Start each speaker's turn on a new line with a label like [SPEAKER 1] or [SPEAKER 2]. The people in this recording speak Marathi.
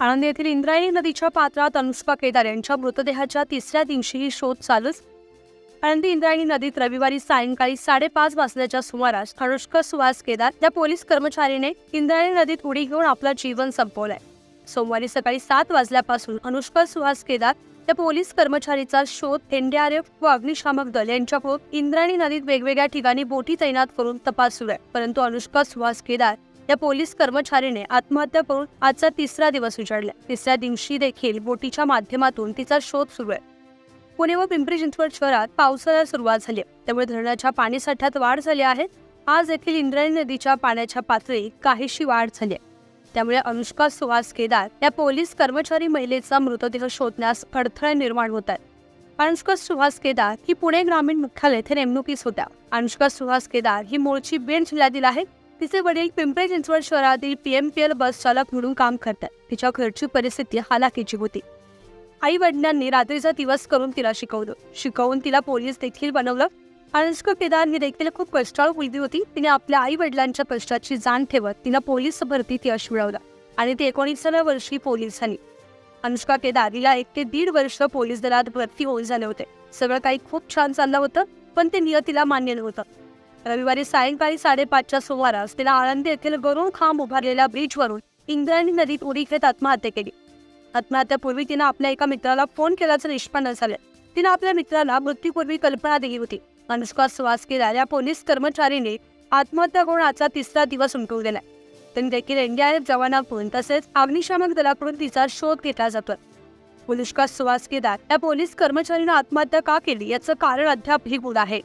[SPEAKER 1] आनंद येथील इंद्रायणी नदीच्या पात्रात अनुष्का केदार यांच्या मृतदेहाच्या तिसऱ्या दिवशीही शोध चालूच. आळंदी इंद्रायणी नदीत रविवारी सायंकाळी साडेपाच वाजल्याच्या सुमारास अनुष्का सुहास केदार या पोलीस कर्मचारीने इंद्रायणी नदीत उडी घेऊन आपलं जीवन संपवलंय. सोमवारी सकाळी सात वाजल्यापासून अनुष्का सुहास केदार या पोलीस कर्मचारीचा शोध एनडीआरएफ व अग्निशामक दल यांच्याकडून इंद्रायणी नदीत वेगवेगळ्या ठिकाणी बोटी तैनात करून तपास सुरू आहे. परंतु अनुष्का सुहास केदार या पोलीस कर्मचारीने आत्महत्या करून आजचा तिसरा दिवस उजाडला. तिसऱ्या दिवशी देखील बोटीच्या माध्यमातून तिचा शोध सुरू आहे. पुणे व पिंपरी चिंचवड शहरात पावसाळ्याला सुरुवात झाली त्यामुळे धरणाच्या पाणीसाठ्यात वाढ झाली आहे. आज देखील इंद्रायणी नदीच्या पाण्याच्या पातळीत काहीशी वाढ झाली आहे. त्यामुळे अनुष्का सुहास केदार या पोलीस कर्मचारी महिलेचा मृतदेह शोधण्यास अडथळे निर्माण होत आहेत. अनुष्का सुहास केदार ही पुणे ग्रामीण मुख्यालय येथे नेमणुकीस होत्या. अनुष्का सुहास केदार ही मूळची बीड जिल्ह्यातील आहे. तिचे वडील पिंपरी चिंचवड शहरातील पीएमपीएल बस चालक म्हणून काम करतात. तिच्या घरची परिस्थिती हालाकीची होती. आई वडिलांनी रात्रीचा दिवस करून तिला शिकवलं. शिकवून तिला पोलीस देखील बनवलं. अनुष्का केदार ही देखील खूप कष्टाळू मुलगी होती. तिने आपल्या आई वडिलांच्या कष्टाची जाण ठेवत तिला पोलीस भरतीत यश मिळवलं आणि ती एकोणीसाव्या वर्षी पोलीस झाली. अनुष्का केदार हिला एक ते दीड वर्ष पोलीस दलात भरती होऊन झाले होते. सगळं काही खूप छान चाललं होतं पण ते नियतीला मान्य नव्हतं. रविवारी सायंकाळी साडेपाचच्या सुमारास तिला आळंदी येथील गरुड खांब उभारलेल्या ब्रिजवरून इंद्रायणी नदीत उडी घेत आत्महत्या केली. आत्महत्यापूर्वी तिनं आपल्या एका मित्राला फोन केल्याचं निष्पन्न झालं. तिनं आपल्या मित्राला मृत्यूपूर्वी कल्पना दिली होती. अनुष्का सुहास या पोलीस कर्मचारीने आत्महत्या करून तिसरा दिवस उमटवलेला आहे. त्यांनी देखील एनडीआरएफ जवानाकडून तसेच अग्निशामक दलाकडून तिचा शोध घेतला जातो पुलुष्का सुवास केदार या पोलीस कर्मचारीनं आत्महत्या का केली याचं कारण अद्याप ही गुण आहे.